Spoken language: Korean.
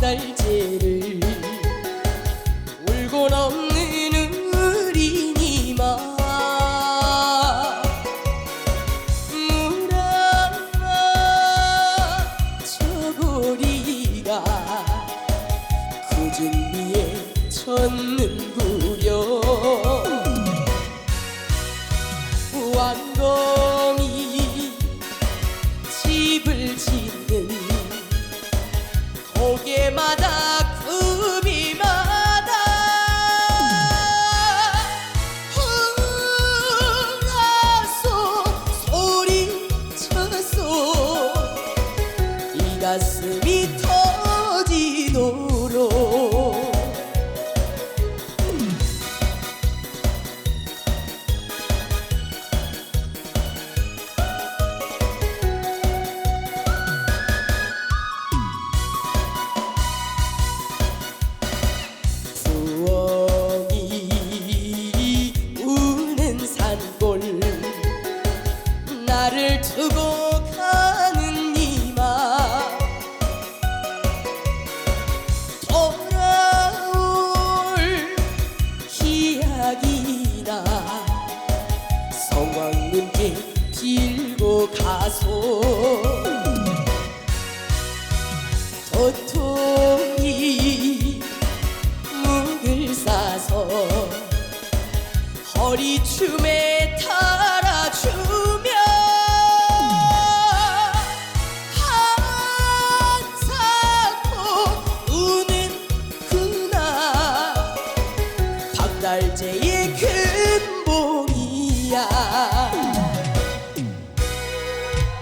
딸지를. 울고 넘는 우리니마 무라마 저고리가 구준비에 쳤는구 고개마다 금이마다. 흥하소 소리쳐서 이 가슴이 두고 가는 이마 돌아올 이야기나 성왕님께 빌고 가소. 도통이 묵을 싸서 허리춤에 달 Saturday